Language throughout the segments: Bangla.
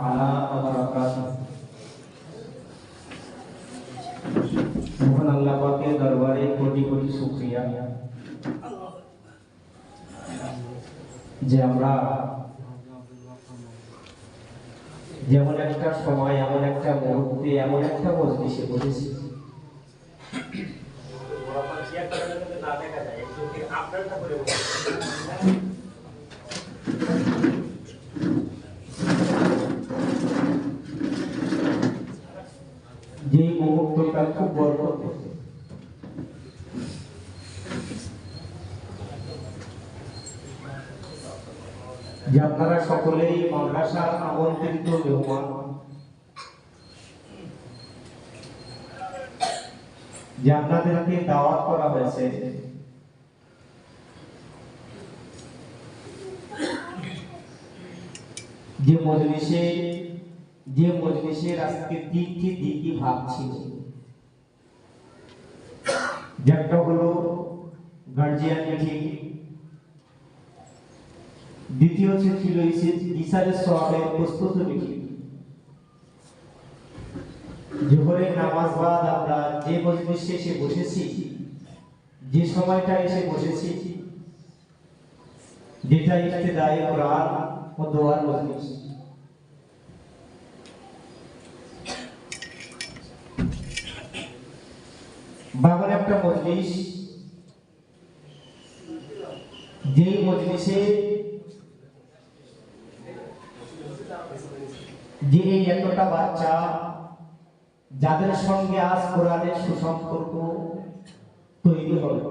তাআলা ওয়া বারাকাতুহু মহান আল্লাহ পাকের দরবারে কোটি কোটি শুকরিয়া যে আমরা যেমন একটা সময় এমন একটা মুহূর্তে এমন একটা মজলিসে বসেছি যে যে আপনারা সকলেই মাদ্রাসার আমন্ত্রিত মেহমান। যে আপনাদেরকে দাওয়াত করা হয়েছে। যে মজলিসে, যে মজলিসের আজকে তিনটি দিকই ভাগ ছিল। যে হলো গার্জিয়ান মিটিং দ্বিতীয় ছিল ইসারের প্রস্তুত মিটিং জোহরের নামাজ বাদ আমরা যে মজলিসে এসে বসেছি, যে সময়টা এসে বসেছি, যেটা ইফতেদায়ী কোরআন ও দোয়ার মজলিস। বাবার একটা মজলিস যে মজলিসে যে এই এতটা বাচ্চা যাদের সঙ্গে আজ কোরআনের সুসম্পর্ক তৈরি হবে।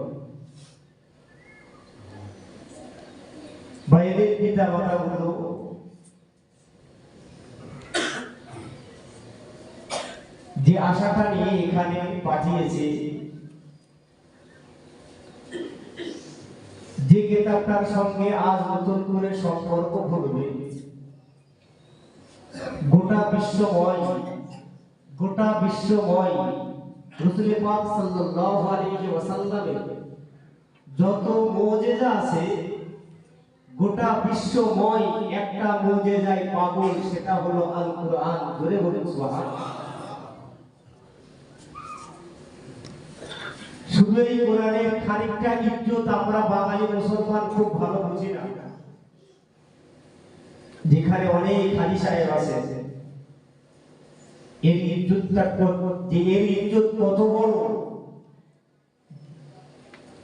বাইরের পিতা মাতাগুলো যে আশাটা নিয়ে এখানে পাঠিয়েছে, যে কেতাবটার সঙ্গে আজ নতুন করে সম্পর্ক ঘটবে। গোটা বিশ্বময় গোটা বিশ্বময় রসুল পাক সাল্লাল্লাহু আলাইহি ওয়াসাল্লামের যত মুজিজা আছে, গোটা বিশ্বময় একটা মুজিজায় পাগল, সেটা হলো আল কোরআন ধরে বলুন শুধু এই কোরআনের খানিকটা ইজ্জত আমরা বাঙালি মুসলমান খুব ভালো বুঝি না। যেখানে অনেক সাহেব আছে। এর ইজ্জতটা কত- এর কত বড়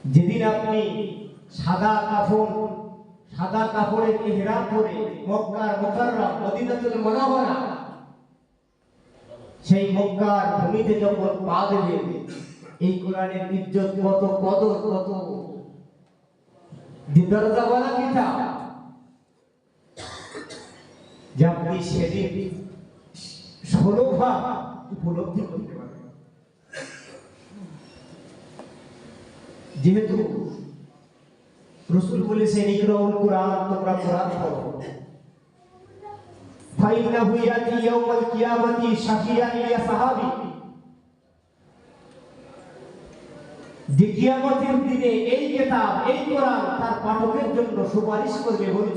যেদিন আপনি সাদা কাপড় সাদা ইহরাম পরে মক্কার মদিনাতুল মুনাওয়ারা, সেই মক্কার ভূমিতে যখন পা দেবে, এই কোরআনের ইজ্জত কত, কদর কত? দিদারদা বলা কিতাব, যে আপনি সেদিন ভাগ উপলব্ধি করতে পারবেন যেহেতু রসুল ইকরাউল তোমরা পড়ো। যে কিয়ামতের দিনে এই কিতাব, এই কোরআন তার পাঠকের জন্য সুপারিশ করবে বলুন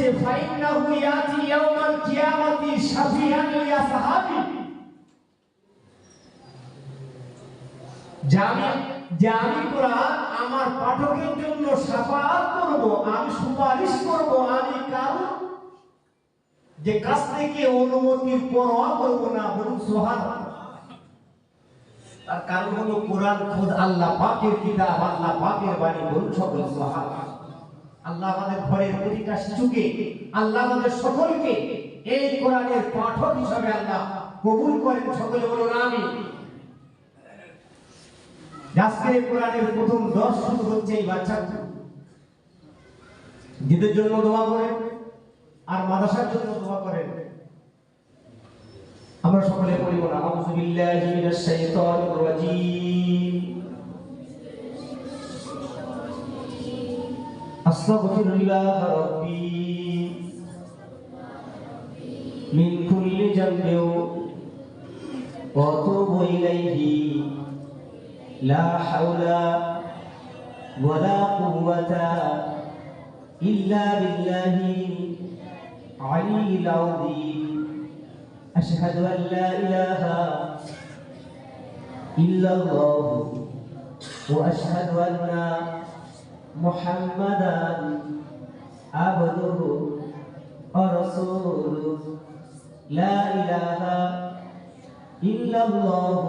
বলছে আমার পাঠকের জন্য সাফাত করব, আমি সুপারিশ করব, আমি যে কাছ থেকে অনুমতির পরোয়া না বলুন সুবহানাল্লাহ তার কারণ হলো কোরআন খোদ আল্লাহ পাকের কিতাব, আল্লাহ পাকের বাণী বলুন সকল আল্লাহ আমাদের ঘরের প্রতিটা শিশুকে আল্লাহ আমাদের সকলকে এই কোরআনের পাঠক হিসাবে আল্লাহ কবুল করেন সকলে বলুন এই কোরআনের প্রথম দশ শুরু হচ্ছে এই বাচ্চা জন্য। দোয়া করেন আর মাদ্রাসার জন্য দোয়া করেন। আমরা সকলে বলি না আউযু বিল্লাহি মিনাশ শাইতানির أستغفر الله ربي من كل جنب وأتوب إليه. لا حول ولا قوة إلا بالله علي العظيم. أشهد أن لا إله إلا الله وأشهد أن محمدا عبده ورسوله. لا إله إلا الله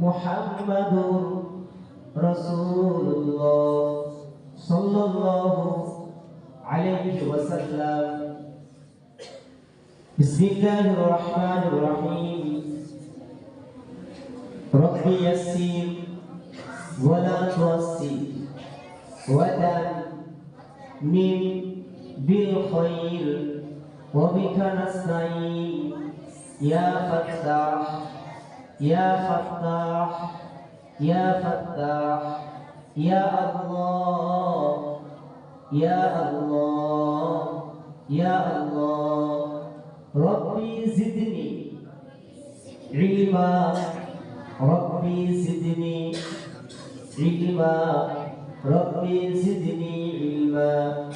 محمد رسول الله صلى الله عليه وسلم. بسم الله الرحمن الرحيم. ربي يسير ولا توسي ودم من بالخير وبك نستعين. يا فتاح يا فتاح يا فتاح يا الله يا الله يا الله. ربي زدني علما ربي زدني علما. ربي زدني علما.